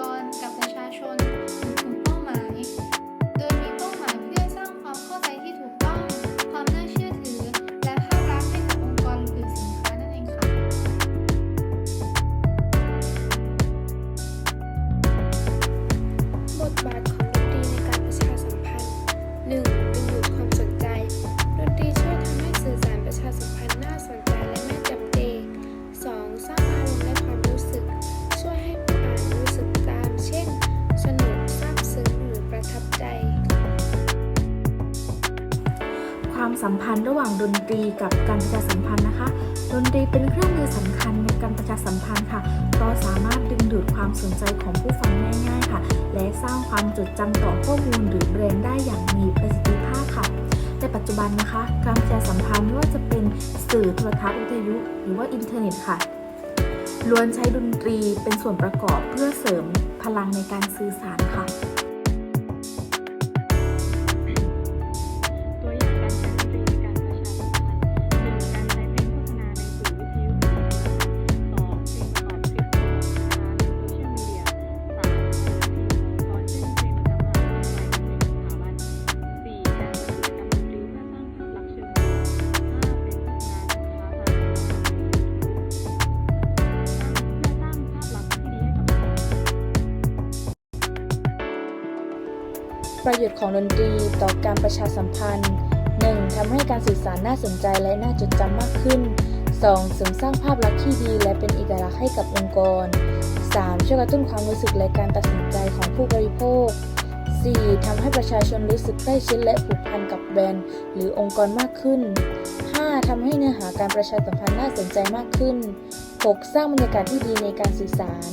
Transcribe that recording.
กรกับประชาชนกลุ่มเป้าหมาย สัมพันธ์ระหว่างดนตรีกับการประชาสัมพันธ์นะคะ ดนตรีเป็นเครื่องมือสำคัญในการประชาสัมพันธ์ค่ะ เพราะสามารถดึงดูดความสนใจของผู้ฟังง่ายๆค่ะ และสร้างความจดจำต่อข้อมูลหรือแบรนด์ได้อย่างมีประสิทธิภาพค่ะแต่ปัจจุบันนะคะ การประชาสัมพันธ์ไม่ว่าจะเป็นสื่อโทรทัศน์วิทยุ หรือว่าอินเทอร์เน็ตค่ะล้วนใช้ดนตรีเป็นส่วนประกอบเพื่อเสริมพลังในการสื่อสารค่ะ ประโยชน์ของดนตรีต่อการประชาสัมพันธ์ 1. ทำให้การสื่อสารน่าสนใจและน่าจดจำมากขึ้น 2. เสริมสร้างภาพลักษณ์ที่ดีและเป็นเอกลักษณ์ให้กับองค์กร 3. ช่วยกระตุ้นความรู้สึกและการตัดสินใจของผู้บริโภค 4. ทำให้ประชาชนรู้สึกใกล้ชิดและผูกพันกับแบรนด์หรือองค์กรมากขึ้น 5. ทำให้เนื้อหาการประชาสัมพันธ์น่าสนใจมากขึ้น 6. สร้างบรรยากาศที่ดีในการสื่อสาร